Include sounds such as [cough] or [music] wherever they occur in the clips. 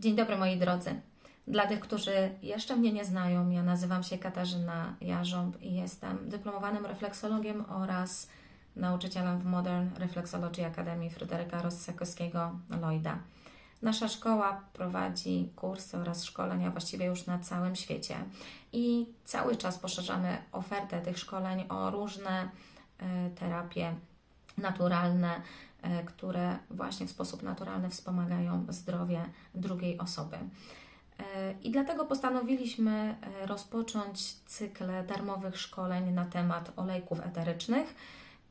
Dzień dobry moi drodzy. Dla tych, którzy jeszcze mnie nie znają, ja nazywam się Katarzyna Jarząb i jestem dyplomowanym refleksologiem oraz nauczycielem w Modern Reflexology Academy Fryderyka Rossakowskiego Lloyda. Nasza szkoła prowadzi kursy oraz szkolenia właściwie już na całym świecie i cały czas poszerzamy ofertę tych szkoleń o różne e, terapie naturalne, które właśnie w sposób naturalny wspomagają zdrowie drugiej osoby. E, I dlatego postanowiliśmy e, rozpocząć cykl darmowych szkoleń na temat olejków eterycznych.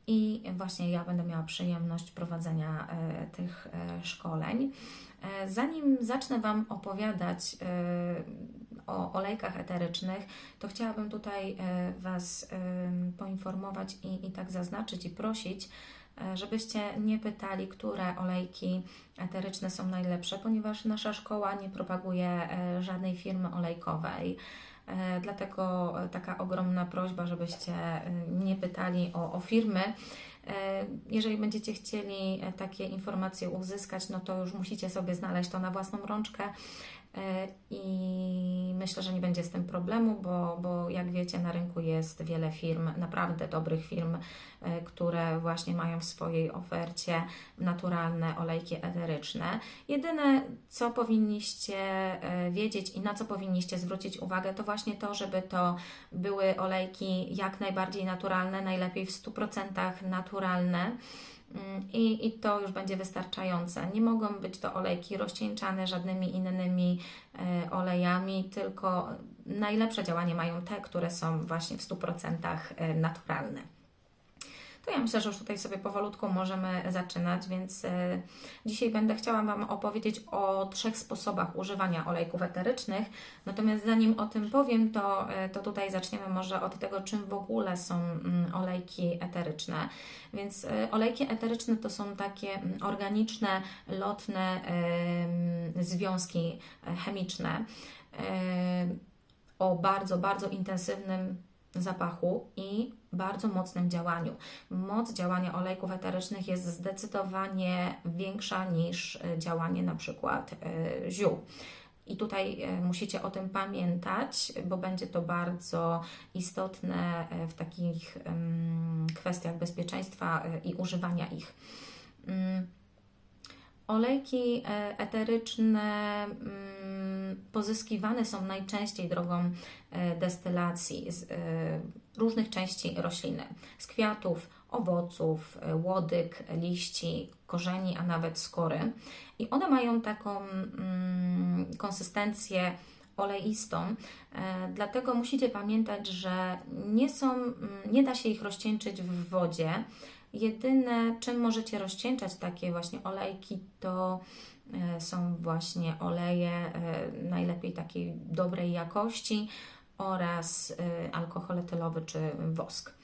I właśnie ja będę miała przyjemność prowadzenia e, tych e, szkoleń. E, Zanim zacznę Wam opowiadać e, o olejkach eterycznych, to chciałabym tutaj e, Was poinformować i, i tak zaznaczyć i prosić, e, żebyście nie pytali, które olejki eteryczne są najlepsze, ponieważ nasza szkoła nie propaguje e, żadnej firmy olejkowej. E, Dlatego e, taka ogromna prośba, żebyście e, nie pytali o, o firmy. E, Jeżeli będziecie chcieli e, takie informacje uzyskać, no to już musicie sobie znaleźć to na własną rączkę. E, I myślę, że nie będzie z tym problemu, bo, bo jak wiecie, na rynku jest wiele firm, naprawdę dobrych firm, e, które właśnie mają w swojej ofercie naturalne olejki eteryczne. Jedyne, co powinniście e, wiedzieć i na co powinniście zwrócić uwagę, to właśnie to, żeby to były olejki jak najbardziej naturalne, najlepiej w 100% naturalne. Mm, I, I to już będzie wystarczające. Nie mogą być to olejki rozcieńczane żadnymi innymi e, olejami, tylko najlepsze działanie mają te, które są właśnie w 100% e, naturalne. Ja myślę, że już tutaj sobie powolutku możemy zaczynać, więc e, dzisiaj będę chciała Wam opowiedzieć o trzech sposobach używania olejków eterycznych. Natomiast zanim o tym powiem, to, e, to tutaj zaczniemy może od tego, czym w ogóle są mm, olejki eteryczne. Więc e, olejki eteryczne to są takie mm, organiczne, lotne em, związki chemiczne o bardzo, bardzo intensywnym zapachu i bardzo mocnym działaniu. Moc działania olejków eterycznych jest zdecydowanie większa niż e, działanie na przykład e, ziół. I tutaj e, musicie o tym pamiętać, bo będzie to bardzo istotne w takich kwestiach bezpieczeństwa i używania ich. Mm. Olejki eteryczne mm, pozyskiwane są najczęściej drogą e, destylacji z e, różnych części rośliny, z kwiatów, owoców, e, łodyg, liści, korzeni, a nawet skory. I one mają taką mm, konsystencję oleistą, dlatego musicie pamiętać, że nie są, mm, nie da się ich rozcieńczyć w wodzie. Jedyne, czym możecie rozcieńczać takie właśnie olejki, to e, są właśnie oleje e, najlepiej takiej dobrej jakości oraz e, alkohol etylowy czy wosk.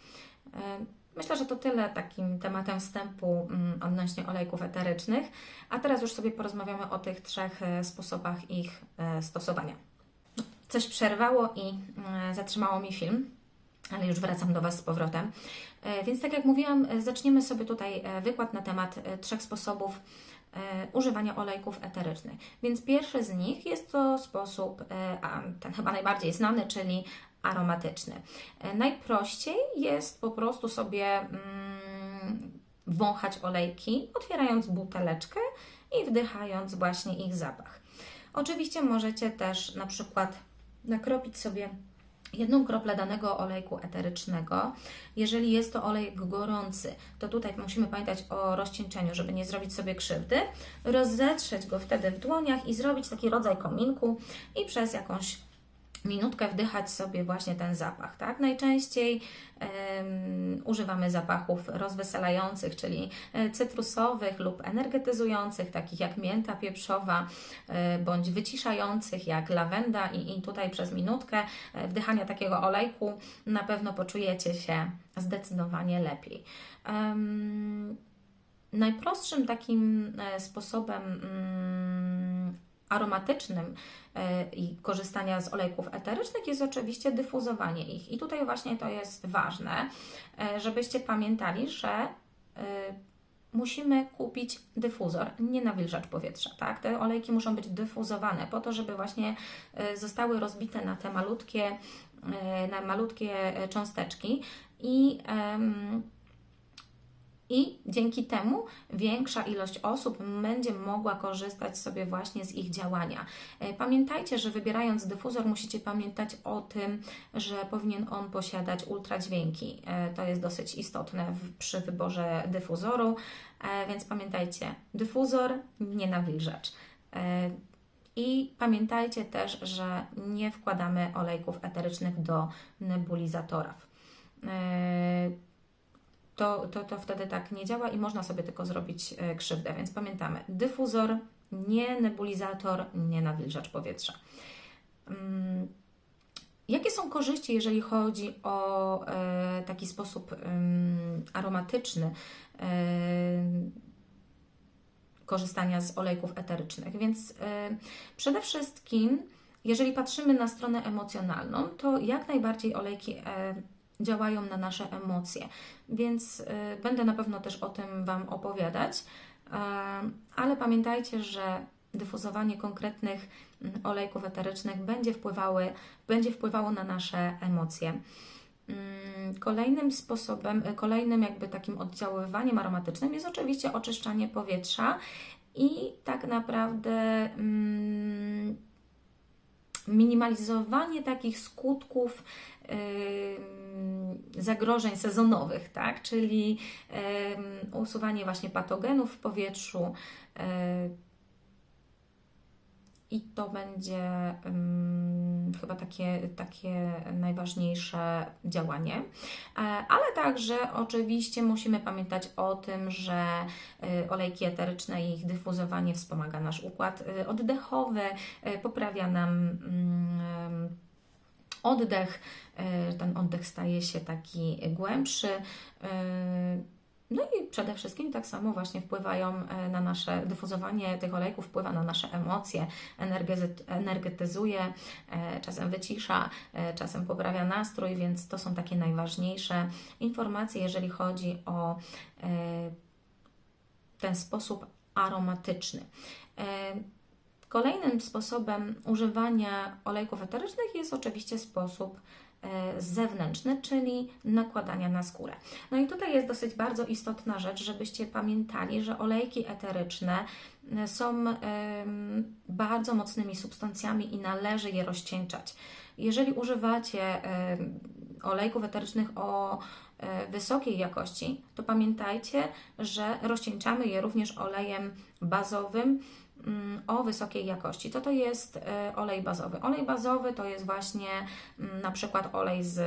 Myślę, że to tyle takim tematem wstępu mm, odnośnie olejków eterycznych, a teraz już sobie porozmawiamy o tych trzech sposobach ich stosowania. Coś przerwało i zatrzymało mi film, ale już wracam do Was z powrotem. E, Więc tak jak mówiłam, e, zaczniemy sobie tutaj e, wykład na temat trzech sposobów używania olejków eterycznych. Więc pierwszy z nich jest to sposób, ten chyba najbardziej znany, czyli aromatyczny. Najprościej jest po prostu sobie mm, wąchać olejki, otwierając buteleczkę i wdychając właśnie ich zapach. Oczywiście możecie też na przykład nakropić sobie jedną kroplę danego olejku eterycznego. Jeżeli jest to olejek gorący, to tutaj musimy pamiętać o rozcieńczeniu, żeby nie zrobić sobie krzywdy. Rozetrzeć go wtedy w dłoniach i zrobić taki rodzaj kominku i przez jakąś minutkę wdychać sobie właśnie ten zapach, tak? Najczęściej używamy zapachów rozweselających, czyli e, cytrusowych lub energetyzujących, takich jak mięta pieprzowa, e, bądź wyciszających jak lawenda i, i tutaj przez minutkę e, wdychania takiego olejku na pewno poczujecie się zdecydowanie lepiej. Najprostszym takim sposobem mm, aromatycznym e, i korzystania z olejków eterycznych jest oczywiście dyfuzowanie ich. I tutaj właśnie to jest ważne, e, żebyście pamiętali, że e, musimy kupić dyfuzor, nie nawilżacz powietrza, tak? Te olejki muszą być dyfuzowane po to, żeby właśnie zostały rozbite na te malutkie, na malutkie cząsteczki i i dzięki temu większa ilość osób będzie mogła korzystać sobie właśnie z ich działania. E, Pamiętajcie, że wybierając dyfuzor musicie pamiętać o tym, że powinien on posiadać ultradźwięki. E, To jest dosyć istotne przy wyborze dyfuzoru, e, więc pamiętajcie, dyfuzor, nie nawilżacz. I pamiętajcie też, że nie wkładamy olejków eterycznych do nebulizatorów. To, to, to wtedy tak nie działa i można sobie tylko zrobić e, krzywdę. Więc pamiętamy, dyfuzor, nie nebulizator, nie nawilżacz powietrza. Mm, Jakie są korzyści, jeżeli chodzi o e, taki sposób em, aromatyczny e, korzystania z olejków eterycznych? Więc przede wszystkim, jeżeli patrzymy na stronę emocjonalną, to jak najbardziej olejki działają na nasze emocje, więc y, będę na pewno też o tym Wam opowiadać, y, ale pamiętajcie, że dyfuzowanie konkretnych mm, olejków eterycznych będzie, wpływały, będzie wpływało na nasze emocje. Mm, Kolejnym sposobem, y, kolejnym jakby takim oddziaływaniem aromatycznym jest oczywiście oczyszczanie powietrza i tak naprawdę mm, minimalizowanie takich skutków zagrożeń sezonowych, tak? czyli usuwanie właśnie patogenów w powietrzu. I to będzie ym, chyba takie, takie najważniejsze działanie. E, Ale także oczywiście musimy pamiętać o tym, że y, olejki eteryczne i ich dyfuzowanie wspomaga nasz układ y, oddechowy, poprawia nam mm, oddech, ten oddech staje się taki głębszy. No i przede wszystkim tak samo właśnie wpływają e, na nasze, dyfuzowanie tych olejków wpływa na nasze emocje, energetyzuje, e, czasem wycisza, e, czasem poprawia nastrój, więc to są takie najważniejsze informacje, jeżeli chodzi o ten sposób aromatyczny. Kolejnym sposobem używania olejków eterycznych jest oczywiście sposób zewnętrzny, czyli nakładania na skórę. No i tutaj jest dosyć bardzo istotna rzecz, żebyście pamiętali, że olejki eteryczne e, są bardzo mocnymi substancjami i należy je rozcieńczać. Jeżeli używacie em, olejków eterycznych o e, wysokiej jakości, to pamiętajcie, że rozcieńczamy je również olejem bazowym o wysokiej jakości. Co to jest e, olej bazowy? Olej bazowy to jest właśnie mm, na przykład olej z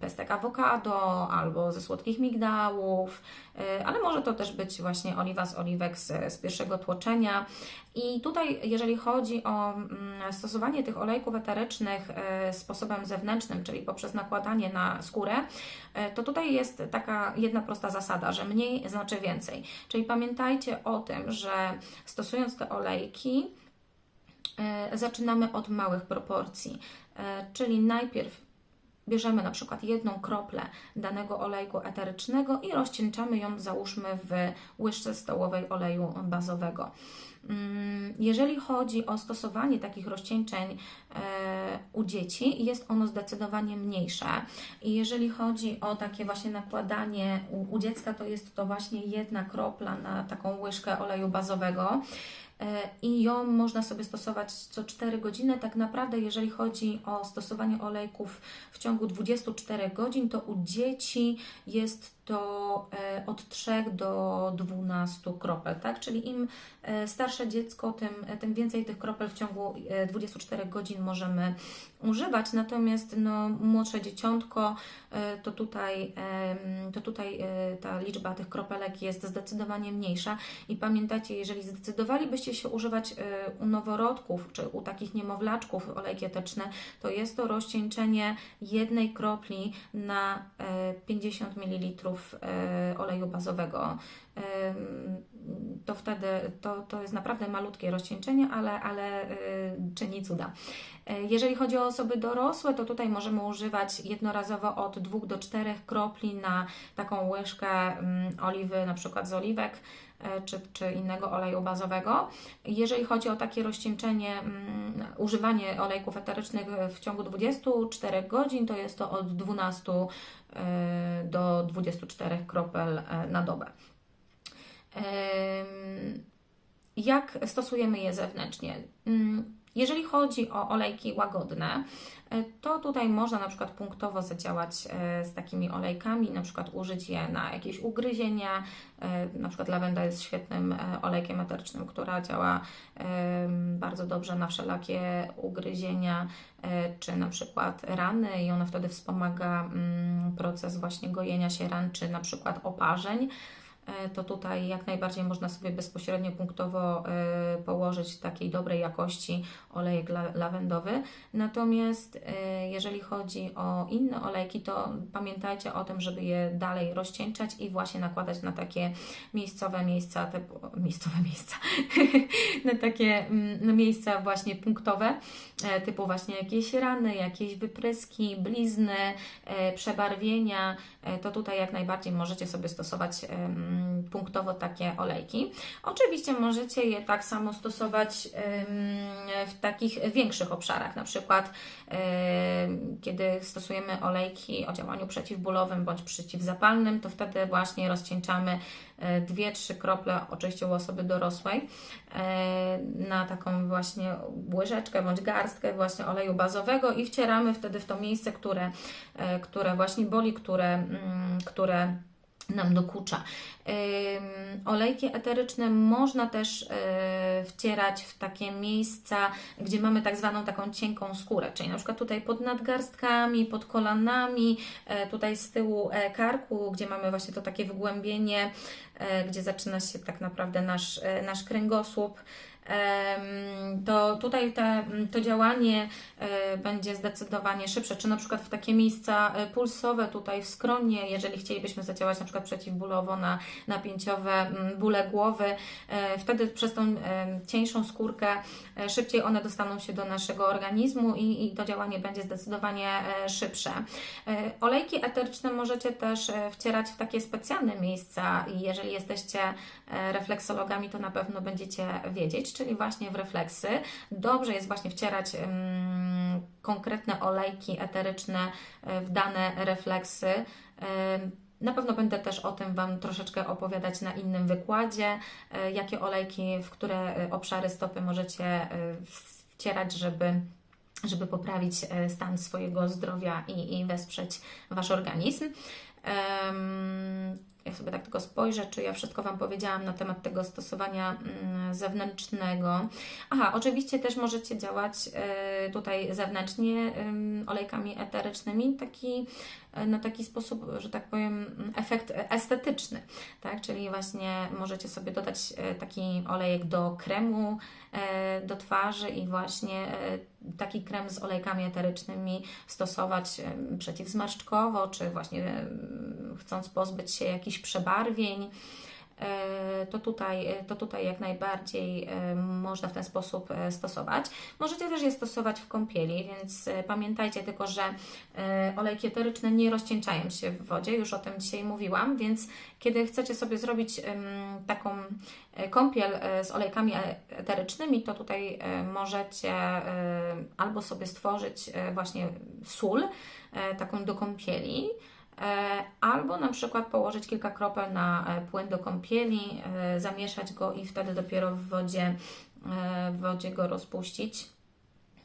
pestek awokado albo ze słodkich migdałów, e, ale może to też być właśnie oliwa z oliwek z, z pierwszego tłoczenia. I tutaj, jeżeli chodzi o mm, stosowanie tych olejków eterycznych e, sposobem zewnętrznym, czyli poprzez nakładanie na skórę, to tutaj jest taka jedna prosta zasada, że mniej znaczy więcej. Czyli pamiętajcie o tym, że stosując te olejki, e, zaczynamy od małych proporcji, E, czyli najpierw bierzemy na przykład jedną kroplę danego olejku eterycznego i rozcieńczamy ją, załóżmy, w łyżce stołowej oleju bazowego. Mm, Jeżeli chodzi o stosowanie takich rozcieńczeń e, u dzieci, jest ono zdecydowanie mniejsze. I jeżeli chodzi o takie właśnie nakładanie u dziecka, to jest to właśnie jedna kropla na taką łyżkę oleju bazowego. E, I ją można sobie stosować co 4 godziny. Tak naprawdę, jeżeli chodzi o stosowanie olejków w ciągu 24 godzin, to u dzieci jest to e, od 3 do 12 kropel, tak? Czyli im e, starsze dziecko, tym, tym więcej tych kropel w ciągu e, 24 godzin możemy używać. Natomiast no, młodsze dzieciątko, e, to tutaj, to tutaj e, ta liczba tych kropelek jest zdecydowanie mniejsza. I pamiętajcie, jeżeli zdecydowalibyście się używać e, u noworodków czy u takich niemowlaczków olejki etyczne, to jest to rozcieńczenie jednej kropli na e, 50 ml e, oleju bazowego. Em, to wtedy to, to jest naprawdę malutkie rozcieńczenie, ale, ale y, czyni cuda. E, Jeżeli chodzi o osoby dorosłe, to tutaj możemy używać jednorazowo od 2 do 4 kropli na taką łyżkę mm, oliwy, na przykład z oliwek e, czy, czy innego oleju bazowego. Jeżeli chodzi o takie rozcieńczenie, mm, używanie olejków eterycznych w ciągu 24 godzin, to jest to od 12 e, do 24 kropel e, na dobę. Jak stosujemy je zewnętrznie? Mm, Jeżeli chodzi o olejki łagodne, e, to tutaj można na przykład punktowo zadziałać e, z takimi olejkami, na przykład użyć je na jakieś ugryzienia. E, Na przykład lawenda jest świetnym e, olejkiem eterycznym, która działa bardzo dobrze na wszelakie ugryzienia, e, czy na przykład rany i ona wtedy wspomaga mm, proces właśnie gojenia się ran, czy na przykład oparzeń e, to tutaj jak najbardziej można sobie bezpośrednio punktowo e, położyć takiej dobrej jakości olejek la- lawendowy. Natomiast e, jeżeli chodzi o inne olejki, to pamiętajcie o tym, żeby je dalej rozcieńczać i właśnie nakładać na takie miejscowe miejsca, typu, miejscowe miejsca, [laughs] na takie mm, miejsca właśnie punktowe, e, typu właśnie jakieś rany, jakieś wypryski, blizny, e, przebarwienia, e, to tutaj jak najbardziej możecie sobie stosować punktowo takie olejki. Oczywiście możecie je tak samo stosować w takich większych obszarach, na przykład kiedy stosujemy olejki o działaniu przeciwbólowym bądź przeciwzapalnym, to wtedy właśnie rozcieńczamy e, dwie, trzy krople, oczywiście u osoby dorosłej, e, na taką właśnie łyżeczkę bądź garstkę właśnie oleju bazowego i wcieramy wtedy w to miejsce, które, e, które właśnie boli, które, mm, które nam dokucza. Olejki eteryczne można też y, wcierać w takie miejsca, gdzie mamy tak zwaną taką cienką skórę, czyli na przykład tutaj pod nadgarstkami, pod kolanami, e, tutaj z tyłu e, karku, gdzie mamy właśnie to takie wgłębienie, e, gdzie zaczyna się tak naprawdę nasz, e, nasz kręgosłup. To tutaj te, to działanie e, będzie zdecydowanie szybsze, czy na przykład w takie miejsca e, pulsowe tutaj w skronie, jeżeli chcielibyśmy zadziałać na przykład przeciwbólowo na napięciowe mm, bóle głowy, e, wtedy przez tą cieńszą skórkę szybciej one dostaną się do naszego organizmu i, i to działanie będzie zdecydowanie szybsze. Olejki eteryczne możecie też wcierać w takie specjalne miejsca i jeżeli jesteście refleksologami, to na pewno będziecie wiedzieć, czyli właśnie w refleksy. Dobrze jest właśnie wcierać konkretne olejki eteryczne e, w dane refleksy. Na pewno będę też o tym Wam troszeczkę opowiadać na innym wykładzie, e, jakie olejki, w które e, obszary stopy możecie wcierać, żeby żeby poprawić stan swojego zdrowia i, i wesprzeć Wasz organizm. Ja sobie tak tylko spojrzę, czy ja wszystko Wam powiedziałam na temat tego stosowania mm, zewnętrznego. Aha, oczywiście też możecie działać e, tutaj zewnętrznie olejkami eterycznymi, taki, e, na taki sposób, że tak powiem, efekt estetyczny, tak? Czyli właśnie możecie sobie dodać e, taki olejek do kremu e, do twarzy i właśnie taki krem z olejkami eterycznymi stosować przeciwzmarszczkowo, czy właśnie chcąc pozbyć się jakichś przebarwień. E, To tutaj, to tutaj jak najbardziej e, można w ten sposób e, stosować. Możecie też je stosować w kąpieli, więc e, pamiętajcie tylko, że e, olejki eteryczne nie rozcieńczają się w wodzie, już o tym dzisiaj mówiłam, więc kiedy chcecie sobie zrobić taką e, kąpiel e, z olejkami e- eterycznymi, to tutaj e, możecie e, albo sobie stworzyć e, właśnie sól, e, taką do kąpieli, E, albo na przykład położyć kilka kropel na e, płyn do kąpieli, e, zamieszać go i wtedy dopiero w wodzie, e, w wodzie go rozpuścić.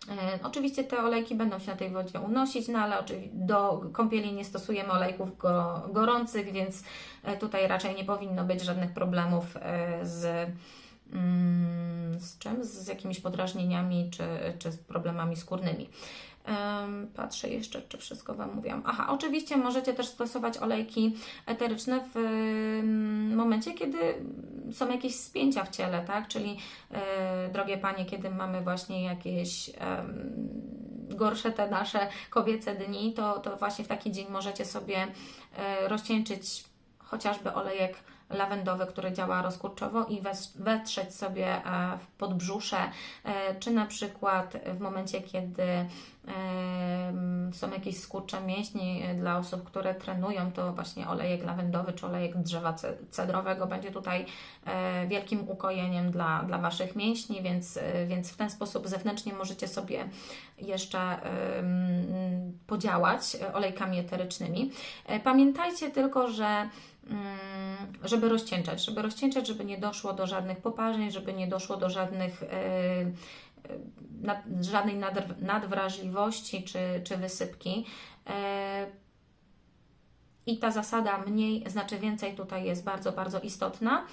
E, Oczywiście te olejki będą się na tej wodzie unosić, no ale do kąpieli nie stosujemy olejków go, gorących, więc e, tutaj raczej nie powinno być żadnych problemów e, z, mm, z czym? Z jakimiś podrażnieniami czy, czy z problemami skórnymi. Patrzę jeszcze, czy wszystko Wam mówiłam. Aha, oczywiście możecie też stosować olejki eteryczne w momencie, kiedy są jakieś spięcia w ciele, tak? Czyli e, drogie Panie, kiedy mamy właśnie jakieś gorsze te nasze kobiece dni, to, to właśnie w taki dzień możecie sobie e, rozcieńczyć chociażby olejek lawendowy, który działa rozkurczowo i wetrzeć sobie e, w podbrzusze, e, czy na przykład w momencie, kiedy em, są jakieś skurcze mięśni e, dla osób, które trenują, to właśnie olejek lawendowy czy olejek drzewa ce- cedrowego będzie tutaj e, wielkim ukojeniem dla, dla Waszych mięśni, więc, e, więc w ten sposób zewnętrznie możecie sobie jeszcze podziałać e, olejkami eterycznymi. E, Pamiętajcie tylko, że żeby rozcieńczać, żeby rozcieńczać, żeby nie doszło do żadnych poparzeń, żeby nie doszło do żadnych e, e, żadnej nadwrażliwości czy, czy wysypki. E, I ta zasada mniej znaczy więcej tutaj jest bardzo, bardzo istotna.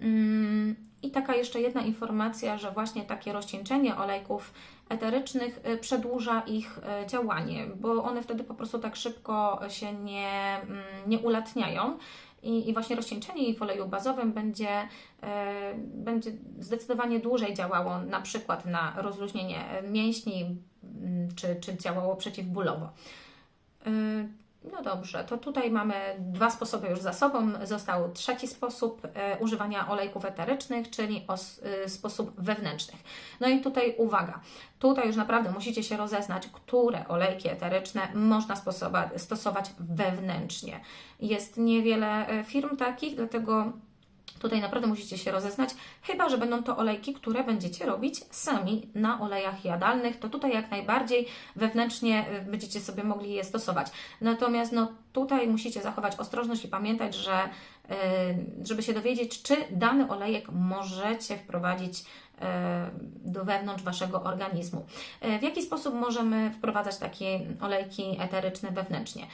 Mm, I taka jeszcze jedna informacja, że właśnie takie rozcieńczenie olejków eterycznych przedłuża ich działanie, bo one wtedy po prostu tak szybko się nie, mm, nie ulatniają. I, I właśnie rozcieńczenie ich w oleju bazowym będzie, e, będzie zdecydowanie dłużej działało na przykład na rozluźnienie mięśni, mm, czy, czy działało przeciwbólowo. No dobrze, to tutaj mamy dwa sposoby już za sobą. Został trzeci sposób e, używania olejków eterycznych, czyli y, sposób wewnętrznych. No i tutaj uwaga, tutaj już naprawdę musicie się rozeznać, które olejki eteryczne można stosować, stosować wewnętrznie. Jest niewiele e, firm takich, dlatego Tutaj naprawdę musicie się rozeznać, chyba że będą to olejki, które będziecie robić sami na olejach jadalnych, to tutaj jak najbardziej wewnętrznie y, będziecie sobie mogli je stosować. Natomiast no, tutaj musicie zachować ostrożność i pamiętać, że żeby się dowiedzieć, czy dany olejek możecie wprowadzić y, do wewnątrz Waszego organizmu. Y, W jaki sposób możemy wprowadzać takie olejki eteryczne wewnętrznie?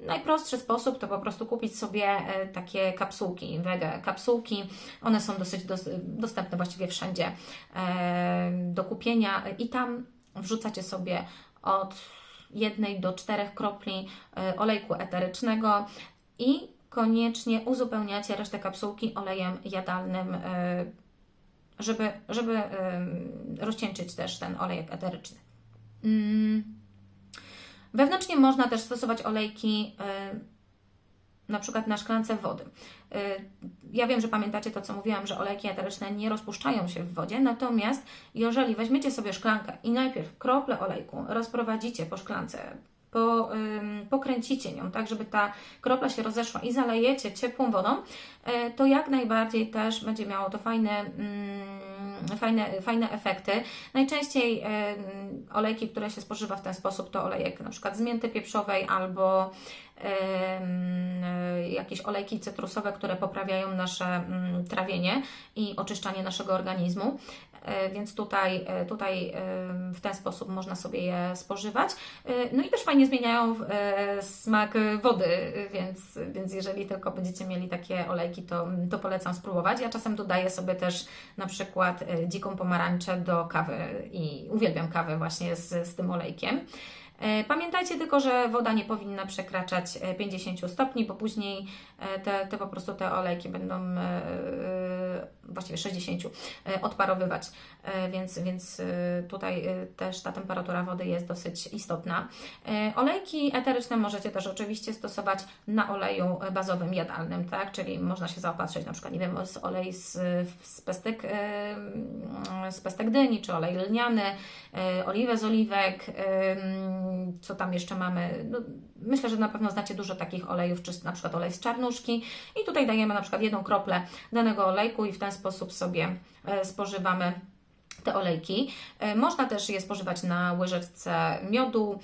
Najprostszy sposób to po prostu kupić sobie takie kapsułki, wege kapsułki. One są dosyć dos- dostępne właściwie wszędzie e, do kupienia i tam wrzucacie sobie od jednej do czterech kropli e, olejku eterycznego i koniecznie uzupełniacie resztę kapsułki olejem jadalnym, e, żeby, żeby e, rozcieńczyć też ten olejek eteryczny. Mm. Wewnętrznie można też stosować olejki e, na przykład na szklance wody. Ja wiem, że pamiętacie to, co mówiłam, że olejki eteryczne nie rozpuszczają się w wodzie, natomiast jeżeli weźmiecie sobie szklankę i najpierw krople olejku rozprowadzicie po szklance, po, pokręcicie nią, tak, żeby ta kropla się rozeszła i zalejecie ciepłą wodą, y, to jak najbardziej też będzie miało to fajne, mm, fajne, fajne efekty. Najczęściej ym, olejki, które się spożywa w ten sposób, to olejek na przykład z mięty pieprzowej albo jakieś olejki cytrusowe, które poprawiają nasze mm, trawienie i oczyszczanie naszego organizmu. E, Więc tutaj, e, tutaj w ten sposób można sobie je spożywać. E, No i też fajnie zmieniają e, smak wody, e, więc, więc jeżeli tylko będziecie mieli takie olejki, to, to polecam spróbować. Ja czasem dodaję sobie też na przykład e, dziką pomarańczę do kawy i uwielbiam kawę właśnie z, z tym olejkiem. E, Pamiętajcie tylko, że woda nie powinna przekraczać e, 50 stopni, bo później e, te, te po prostu te olejki będą e, e, właściwie 60 e, odparowywać, E, więc, więc e, tutaj też ta temperatura wody jest dosyć istotna. Olejki eteryczne możecie też oczywiście stosować na oleju bazowym jadalnym, tak? Czyli można się zaopatrzyć na przykład, nie wiem, z olej z, z, pestek, e, z pestek dyni, czy olej lniany, oliwę z oliwek, em, co tam jeszcze mamy. No, myślę, że na pewno znacie dużo takich olejów, czy na przykład olej z czarnuszki. I tutaj dajemy na przykład jedną kroplę danego olejku i w ten sposób sobie e, spożywamy te olejki. E, Można też je spożywać na łyżeczce miodu,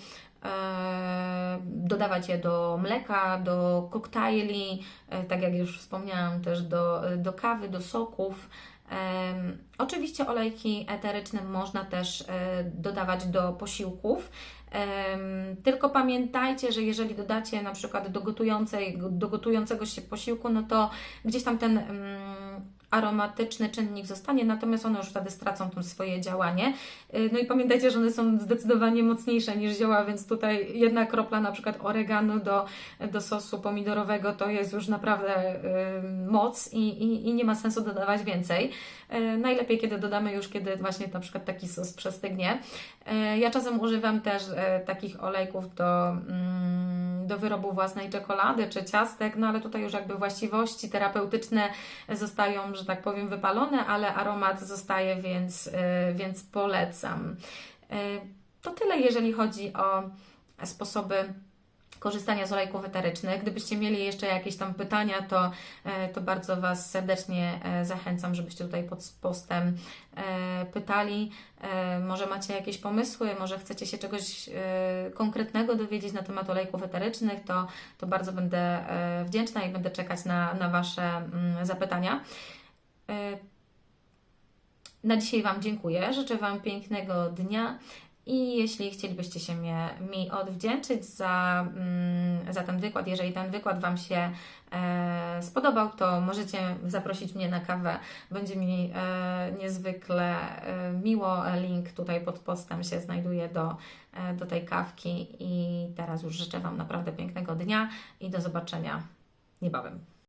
e, dodawać je do mleka, do koktajli, tak jak już wspomniałam, też do, do kawy, do soków. Oczywiście olejki eteryczne można też dodawać do posiłków. Tylko pamiętajcie, że jeżeli dodacie na przykład do, gotującej, do gotującego się posiłku, no to gdzieś tam ten mm, aromatyczny czynnik zostanie, natomiast one już wtedy stracą to swoje działanie. Y, No i pamiętajcie, że one są zdecydowanie mocniejsze niż zioła, więc tutaj jedna kropla na przykład oregano do, do sosu pomidorowego to jest już naprawdę y, moc i, i, i nie ma sensu dodawać więcej. Y, Najlepiej, kiedy dodamy już, kiedy właśnie na przykład taki sos przestygnie. Ja czasem używam też takich olejków do, mm, do wyrobu własnej czekolady czy ciastek, no ale tutaj już jakby właściwości terapeutyczne zostają, że tak powiem, wypalone, ale aromat zostaje, więc, e, więc polecam. E, To tyle, jeżeli chodzi o sposoby korzystania z olejków eterycznych. Gdybyście mieli jeszcze jakieś tam pytania, to, e, to bardzo Was serdecznie e, zachęcam, żebyście tutaj pod postem e, pytali. Może macie jakieś pomysły, może chcecie się czegoś konkretnego dowiedzieć na temat olejków eterycznych, to, to bardzo będę wdzięczna i będę czekać na, na Wasze mm, zapytania. Na dzisiaj Wam dziękuję. Życzę Wam pięknego dnia. I jeśli chcielibyście się mnie, mi odwdzięczyć za, mm, za ten wykład, jeżeli ten wykład Wam się e, spodobał, to możecie zaprosić mnie na kawę. Będzie mi e, niezwykle e, miło. Link tutaj pod postem się znajduje do, e, do tej kawki. I teraz już życzę Wam naprawdę pięknego dnia i do zobaczenia niebawem.